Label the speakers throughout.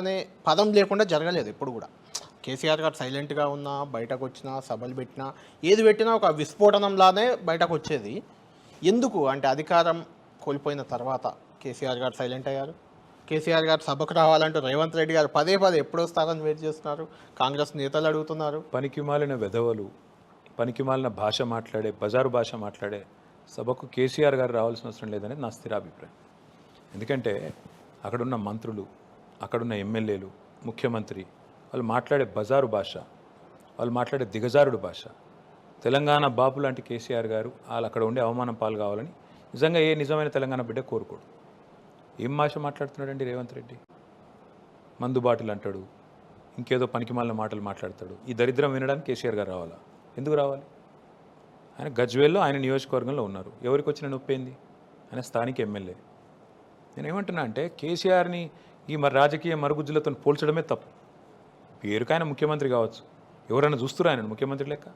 Speaker 1: అనే పదం లేకుండా జరగలేదు ఎప్పుడు కూడా. కేసీఆర్ గారు సైలెంట్గా ఉన్నా బయటకు వచ్చినా సభలు పెట్టినా ఏది పెట్టినా ఒక విస్ఫోటనంలానే బయటకు వచ్చేది ఎందుకు? అంటే అధికారం కోల్పోయిన తర్వాత కేసీఆర్ గారు సైలెంట్ అయ్యారు. కేసీఆర్ గారు సభకు రావాలంటూ రేవంత్ రెడ్డి గారు పదే పదే ఎప్పుడు వస్తారని వెయిట్ చేస్తున్నారు. కాంగ్రెస్ నేతలు అడుగుతున్నారు.
Speaker 2: పనికిమాలిన వెధవలు పనికిమాలిన భాష మాట్లాడే బజారు భాష మాట్లాడే సభకు కేసీఆర్ గారు రావాల్సిన అవసరం లేదనేది నా స్థిరాభిప్రాయం. ఎందుకంటే అక్కడున్న మంత్రులు అక్కడున్న ఎమ్మెల్యేలు ముఖ్యమంత్రి వాళ్ళు మాట్లాడే బజారు భాష వాళ్ళు మాట్లాడే దిగజారుడు భాష. తెలంగాణ బాపు లాంటి కేసీఆర్ గారు వాళ్ళు అక్కడ ఉండే అవమానం పాలు కావాలని నిజంగా ఏ నిజమైన తెలంగాణ బిడ్డ కోరుకోడు. ఏం భాష మాట్లాడుతున్నాడండి రేవంత్ రెడ్డి? మందుబాటులు అంటాడు ఇంకేదో పనికిమాలిన మాటలు మాట్లాడతాడు. ఈ దరిద్రం వినడానికి కేసీఆర్ గారు రావాలా? ఎందుకు రావాలి? ఆయన గజ్వేల్లో ఆయన నియోజకవర్గంలో ఉన్నారు. ఎవరికి వచ్చిన నొప్పి ఏంది ఆయన స్థానిక ఎమ్మెల్యే. నేను ఏమంటున్నా అంటే కేసీఆర్ని ఈ మరి రాజకీయ మరుగుజ్జులతో పోల్చడమే తప్పు. పేరుకైనా ఆయన ముఖ్యమంత్రి కావచ్చు. ఎవరైనా చూస్తున్నారు ఆయన ముఖ్యమంత్రి లెక్క?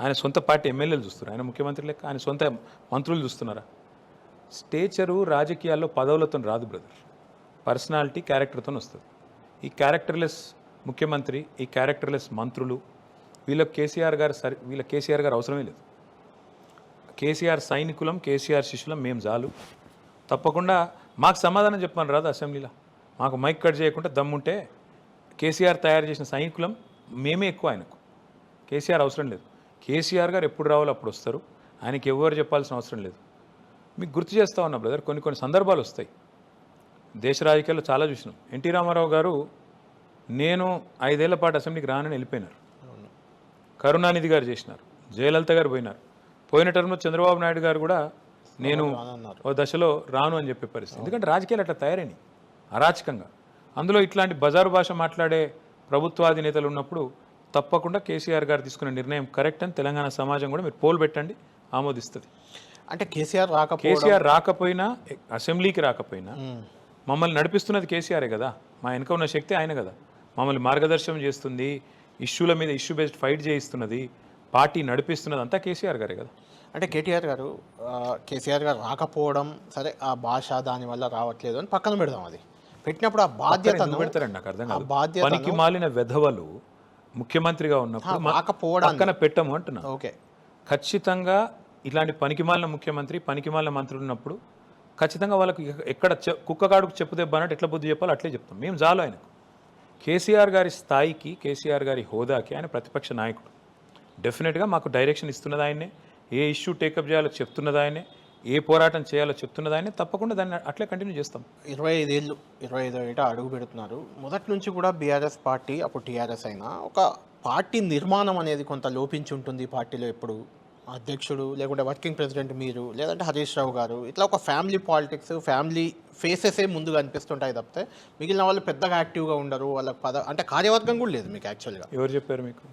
Speaker 2: ఆయన సొంత పార్టీ ఎమ్మెల్యేలు చూస్తున్నారు ఆయన ముఖ్యమంత్రి లెక్క? ఆయన సొంత మంత్రులు చూస్తున్నారా? స్టేచరు రాజకీయాల్లో పదవులతో రాదు బ్రదర్. పర్సనాలిటీ క్యారెక్టర్తో వస్తుంది. ఈ క్యారెక్టర్లెస్ ముఖ్యమంత్రి ఈ క్యారెక్టర్లెస్ మంత్రులు వీళ్ళకి కేసీఆర్ గారు సరి వీళ్ళ కేసీఆర్ గారు అవసరమే లేదు. కేసీఆర్ సైనికులం కేసీఆర్ శిష్యులం మేము చాలు తప్పకుండా మాకు సమాధానం చెప్పమని రాదు అసెంబ్లీలో. మాకు మైక్ కట్ చేయకుండా దమ్ముంటే కేసీఆర్ తయారు చేసిన సైనికులం మేమే ఎక్కువ ఆయనకు. కేసీఆర్ అవసరం లేదు. కేసీఆర్ గారు ఎప్పుడు రావాలో అప్పుడు వస్తారు. ఆయనకి ఎవరు చెప్పాల్సిన అవసరం లేదు. మీకు గుర్తు చేస్తా ఉన్నా బ్రదర్ కొన్ని కొన్ని సందర్భాలు వస్తాయి. దేశ రాజకీయాల్లో చాలా చూసినాం. ఎన్టీ రామారావు గారు నేను ఐదేళ్ళ పాటు అసెంబ్లీకి రానని వెళ్ళిపోయినారు. కరుణానిధి గారు చేసినారు. జయలలిత గారు పోయినారు. పోయిన టర్మ్లో చంద్రబాబు నాయుడు గారు కూడా నేను ఓ దశలో రాను అని చెప్పే పరిస్థితి. ఎందుకంటే రాజకీయాలు అట్లా తయారైనాయి. అరాచకంగా. అందులో ఇట్లాంటి బజారు భాష మాట్లాడే ప్రభుత్వాధినేతలు ఉన్నప్పుడు తప్పకుండా కేసీఆర్ గారు తీసుకున్న నిర్ణయం కరెక్ట్ అని తెలంగాణ సమాజం కూడా మీరు పోల్ పెట్టండి ఆమోదిస్తుంది.
Speaker 1: అంటే కేసీఆర్ రాకపోవడం
Speaker 2: కేసీఆర్ రాకపోయినా అసెంబ్లీకి రాకపోయినా మమ్మల్ని నడిపిస్తున్నది కేసీఆరే కదా. మా వెనుక ఉన్న శక్తి ఆయన కదా. మమ్మల్ని మార్గదర్శనం చేస్తుంది ఇష్యూల మీద ఇష్యూ బేస్డ్ ఫైట్ చేయిస్తున్నది పార్టీ నడిపిస్తున్నది అంతా కేసీఆర్ గారే కదా.
Speaker 1: అంటే కేటీఆర్ గారు కేసీఆర్ గారు రాకపోవడం సరే ఆ భాష దానివల్ల రావట్లేదు అని పక్కన పెడదాం అది. పెట్టినప్పుడు ఆ బాధ్యతను
Speaker 2: ఎందుకు పెడతారండి? నాకు అర్థం
Speaker 1: ఆ
Speaker 2: కాదు.
Speaker 1: బాధ్యతను
Speaker 2: పనికి మాలిన వెధవలు ముఖ్యమంత్రిగా ఉన్నప్పుడు పక్కన పెట్టము అంటున్నా.
Speaker 1: ఓకే.
Speaker 2: ఖచ్చితంగా ఇలాంటి పనికిమాలిన ముఖ్యమంత్రి పనికిమాలిన మంత్రులు ఉన్నప్పుడు ఖచ్చితంగా వాళ్ళకి ఎక్క- ఎక్కడ చె- కుక్కగాడుకు చెప్పు దెబ్బ అన్నట్టు ఎట్లా బుద్ధి చెప్పాలో అట్లే చెప్తాం. మేము చాలు ఆయనకు. కేసీఆర్ గారి స్థాయికి కేసీఆర్ గారి హోదాకి ఆయన ప్రతిపక్ష నాయకుడు. డెఫినెట్గా మాకు డైరెక్షన్ ఇస్తున్నది ఆయనే ఏ ఇష్యూ టేకప్ చేయాలో చెప్తున్నది ఆయనే ఏ పోరాటం చేయాలో చెప్తున్నది ఆయనే తప్పకుండా దాన్ని అట్లే కంటిన్యూ చేస్తాం.
Speaker 1: ఇరవై ఐదేళ్ళు ఇరవై ఐదు ఏట అడుగు పెడుతున్నారు. మొదటి నుంచి కూడా బీఆర్ఎస్ పార్టీ అప్పుడు టీఆర్ఎస్ అయినా ఒక పార్టీ నిర్మాణం అనేది కొంత లోపించి ఉంటుంది పార్టీలో ఎప్పుడు. అధ్యక్షుడు లేకుంటే వర్కింగ్ ప్రెసిడెంట్ మీరు లేదంటే హరీష్ రావు గారు ఇట్లా ఒక ఫ్యామిలీ పాలిటిక్స్ ఫ్యామిలీ ఫేసెసే ముందుగా అనిపిస్తుంటాయి తప్పితే మిగిలిన వాళ్ళు పెద్దగా యాక్టివ్గా ఉండరు వాళ్ళకి పద అంటే కార్యవర్గం కూడా లేదు మీకు యాక్చువల్గా
Speaker 2: ఎవరు చెప్పారు మీకు?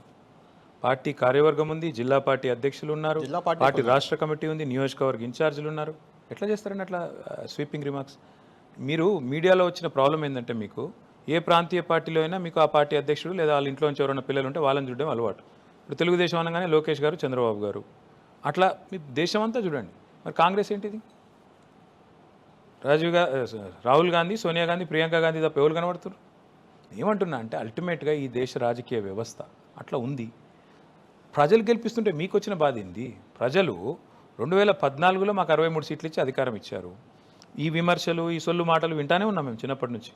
Speaker 2: పార్టీ కార్యవర్గం ఉంది జిల్లా పార్టీ అధ్యక్షులు ఉన్నారు
Speaker 1: జిల్లా పార్టీ
Speaker 2: పార్టీ రాష్ట్ర కమిటీ ఉంది నియోజకవర్గ ఇన్ఛార్జీలు ఉన్నారు ఎట్లా చేస్తారండి అట్లా స్వీపింగ్ రిమార్క్స్? మీరు మీడియాలో వచ్చిన ప్రాబ్లం ఏంటంటే మీకు ఏ ప్రాంతీయ పార్టీలో అయినా మీకు ఆ పార్టీ అధ్యక్షుడు లేదా వాళ్ళ ఇంట్లో నుంచి ఎవరైనా పిల్లలు ఉంటే వాళ్ళని చూడడం అలవాటు. ఇప్పుడు తెలుగుదేశం అనగానే లోకేష్ గారు చంద్రబాబు గారు. అట్లా మీ దేశం అంతా చూడండి. మరి కాంగ్రెస్ ఏంటిది? రాజీవ్గా రాహుల్ గాంధీ సోనియా గాంధీ ప్రియాంక గాంధీ తప్ప ఎవరు కనబడుతున్నారు? ఏమంటున్నా అంటే అల్టిమేట్గా ఈ దేశ రాజకీయ వ్యవస్థ అట్లా ఉంది. ప్రజలు గెలిపిస్తుంటే మీకు వచ్చిన బాధ ఏంది? ప్రజలు రెండు వేల పద్నాలుగులో మాకు అరవై మూడు సీట్లు ఇచ్చి అధికారం ఇచ్చారు. ఈ విమర్శలు ఈ సొల్లు మాటలు వింటానే ఉన్నాం మేము చిన్నప్పటి నుంచి.